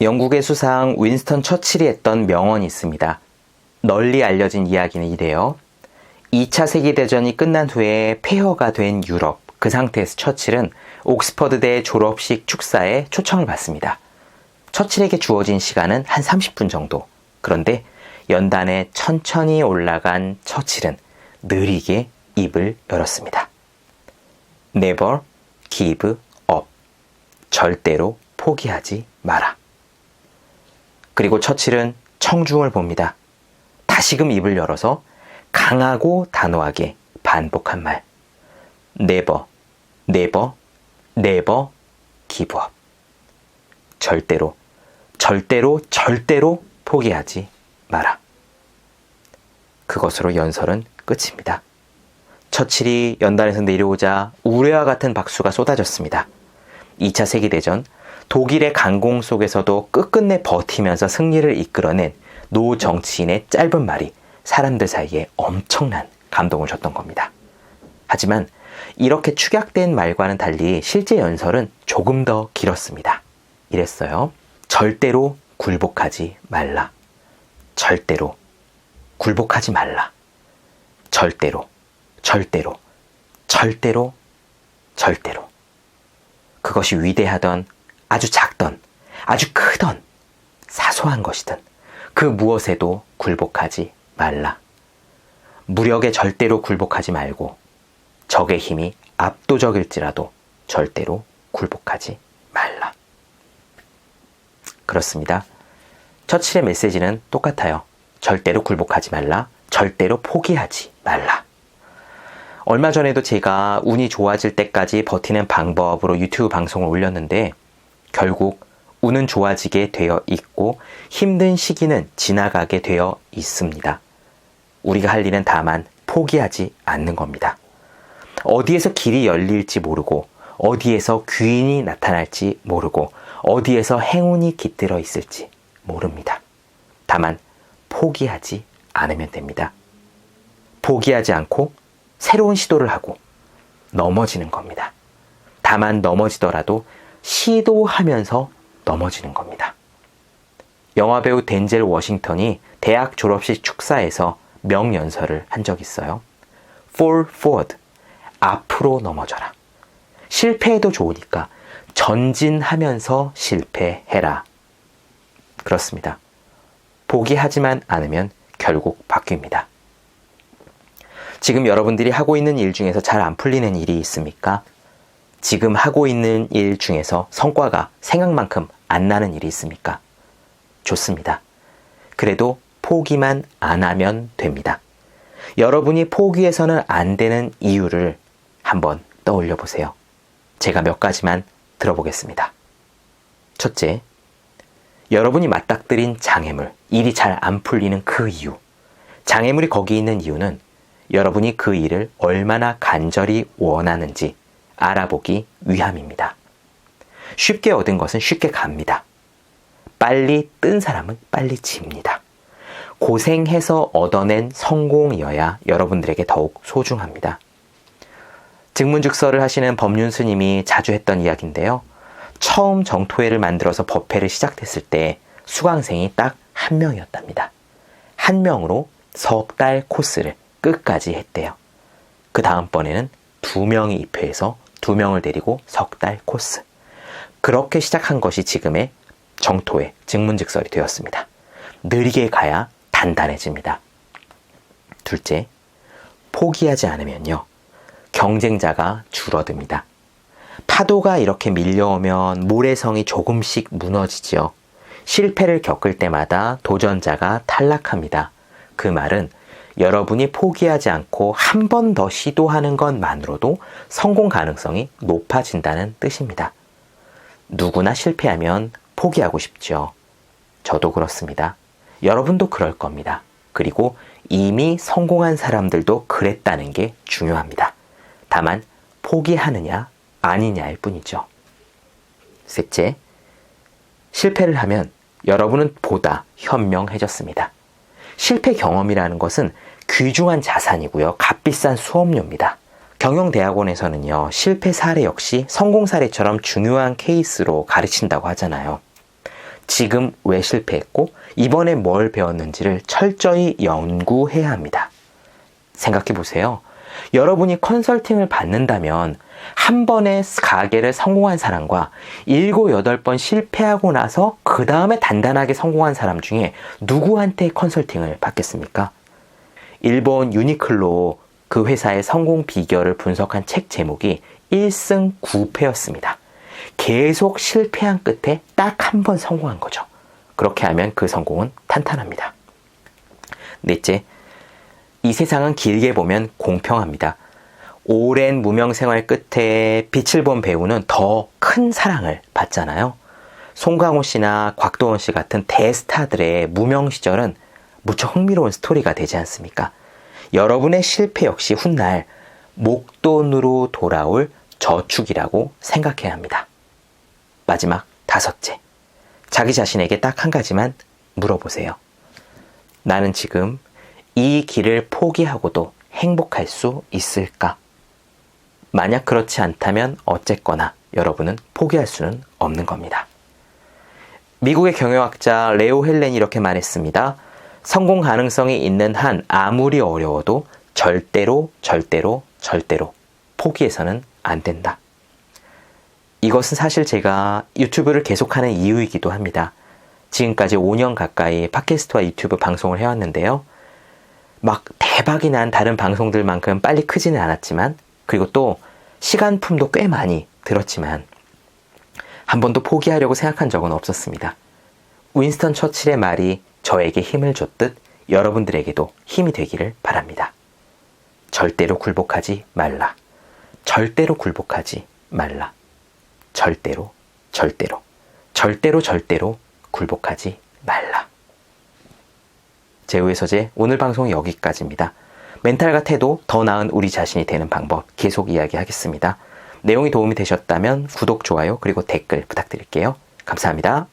영국의 수상 윈스턴 처칠이 했던 명언이 있습니다. 널리 알려진 이야기는 이래요. 2차 세계대전이 끝난 후에 폐허가 된 유럽, 그 상태에서 처칠은 옥스퍼드대 졸업식 축사에 초청을 받습니다. 처칠에게 주어진 시간은 한 30분 정도. 그런데 연단에 천천히 올라간 처칠은 느리게 입을 열었습니다. Never give up. 절대로 포기하지 마라. 그리고 처칠은 청중을 봅니다. 다시금 입을 열어서 강하고 단호하게 반복한 말. Never, never give up. 절대로, 절대로, 절대로 포기하지 마라. 그것으로 연설은 끝입니다. 처칠이 연단에서 내려오자 우레와 같은 박수가 쏟아졌습니다. 2차 세계대전 독일의 강공 속에서도 끝끝내 버티면서 승리를 이끌어낸 노 정치인의 짧은 말이 사람들 사이에 엄청난 감동을 줬던 겁니다. 하지만 이렇게 축약된 말과는 달리 실제 연설은 조금 더 길었습니다. 이랬어요. 절대로 굴복하지 말라. 절대로 굴복하지 말라. 절대로, 절대로, 절대로, 절대로. 그것이 위대하던, 아주 작던, 아주 크던, 사소한 것이든 그 무엇에도 굴복하지 말라. 무력에 절대로 굴복하지 말고 적의 힘이 압도적일지라도 절대로 굴복하지 말라. 그렇습니다. 처칠의 메시지는 똑같아요. 절대로 굴복하지 말라. 절대로 포기하지 말라. 얼마 전에도 제가 운이 좋아질 때까지 버티는 방법으로 유튜브 방송을 올렸는데 결국 운은 좋아지게 되어 있고 힘든 시기는 지나가게 되어 있습니다. 우리가 할 일은 다만 포기하지 않는 겁니다. 어디에서 길이 열릴지 모르고 어디에서 귀인이 나타날지 모르고 어디에서 행운이 깃들어 있을지 모릅니다. 다만 포기하지 않으면 됩니다. 포기하지 않고 새로운 시도를 하고 넘어지는 겁니다. 다만 넘어지더라도 시도하면서 넘어지는 겁니다. 영화배우 덴젤 워싱턴이 대학 졸업식 축사에서 명연설을 한 적 있어요. Fall forward. 앞으로 넘어져라. 실패해도 좋으니까 전진하면서 실패해라. 그렇습니다. 포기하지만 않으면 결국 바뀝니다. 지금 여러분들이 하고 있는 일 중에서 잘 안 풀리는 일이 있습니까? 지금 하고 있는 일 중에서 성과가 생각만큼 안 나는 일이 있습니까? 좋습니다. 그래도 포기만 안 하면 됩니다. 여러분이 포기해서는 안 되는 이유를 한번 떠올려 보세요. 제가 몇 가지만 들어보겠습니다. 첫째, 여러분이 맞닥뜨린 장애물, 일이 잘 안 풀리는 그 이유. 장애물이 거기 있는 이유는 여러분이 그 일을 얼마나 간절히 원하는지 알아보기 위함입니다. 쉽게 얻은 것은 쉽게 갑니다. 빨리 뜬 사람은 빨리 집니다. 고생해서 얻어낸 성공이어야 여러분들에게 더욱 소중합니다. 증문즉서를 하시는 법륜 스님이 자주 했던 이야기인데요. 처음 정토회를 만들어서 법회를 시작했을 때 수강생이 딱 한 명이었답니다. 한 명으로 석 달 코스를 끝까지 했대요. 그 다음번에는 두 명이 입회해서 두 명을 데리고 석 달 코스. 그렇게 시작한 것이 지금의 정토의 증문즉설이 되었습니다. 느리게 가야 단단해집니다. 둘째, 포기하지 않으면요. 경쟁자가 줄어듭니다. 파도가 이렇게 밀려오면 모래성이 조금씩 무너지지요. 실패를 겪을 때마다 도전자가 탈락합니다. 그 말은 여러분이 포기하지 않고 한 번 더 시도하는 것만으로도 성공 가능성이 높아진다는 뜻입니다. 누구나 실패하면 포기하고 싶죠. 저도 그렇습니다. 여러분도 그럴 겁니다. 그리고 이미 성공한 사람들도 그랬다는 게 중요합니다. 다만 포기하느냐 아니냐일 뿐이죠. 셋째, 실패를 하면 여러분은 보다 현명해졌습니다. 실패 경험이라는 것은 귀중한 자산이고요. 값비싼 수업료입니다. 경영대학원에서는요, 실패 사례 역시 성공 사례처럼 중요한 케이스로 가르친다고 하잖아요. 지금 왜 실패했고 이번에 뭘 배웠는지를 철저히 연구해야 합니다. 생각해 보세요. 여러분이 컨설팅을 받는다면 한 번에 가게를 성공한 사람과 일곱 여덟 번 실패하고 나서 그 다음에 단단하게 성공한 사람 중에 누구한테 컨설팅을 받겠습니까? 일본 유니클로 그 회사의 성공 비결을 분석한 책 제목이 1승 9패였습니다. 계속 실패한 끝에 딱 한 번 성공한 거죠. 그렇게 하면 그 성공은 탄탄합니다. 넷째, 이 세상은 길게 보면 공평합니다. 오랜 무명 생활 끝에 빛을 본 배우는 더 큰 사랑을 받잖아요. 송강호 씨나 곽도원 씨 같은 대스타들의 무명 시절은 무척 흥미로운 스토리가 되지 않습니까? 여러분의 실패 역시 훗날 목돈으로 돌아올 저축이라고 생각해야 합니다. 마지막 다섯째. 자기 자신에게 딱 한 가지만 물어보세요. 나는 지금 이 길을 포기하고도 행복할 수 있을까? 만약 그렇지 않다면 어쨌거나 여러분은 포기할 수는 없는 겁니다. 미국의 경영학자 레오 헬렌이 이렇게 말했습니다. 성공 가능성이 있는 한 아무리 어려워도 절대로 절대로 절대로 포기해서는 안 된다. 이것은 사실 제가 유튜브를 계속하는 이유이기도 합니다. 지금까지 5년 가까이 팟캐스트와 유튜브 방송을 해왔는데요. 막 대박이 난 다른 방송들만큼 빨리 크지는 않았지만, 그리고 또 시간품도 꽤 많이 들었지만, 한 번도 포기하려고 생각한 적은 없었습니다. 윈스턴 처칠의 말이 저에게 힘을 줬듯 여러분들에게도 힘이 되기를 바랍니다. 절대로 굴복하지 말라. 절대로 굴복하지 말라. 절대로, 절대로, 절대로, 절대로 굴복하지 말라. 제우의 서재 오늘 방송 여기까지입니다. 멘탈과 태도 더 나은 우리 자신이 되는 방법 계속 이야기하겠습니다. 내용이 도움이 되셨다면 구독, 좋아요, 그리고 댓글 부탁드릴게요. 감사합니다.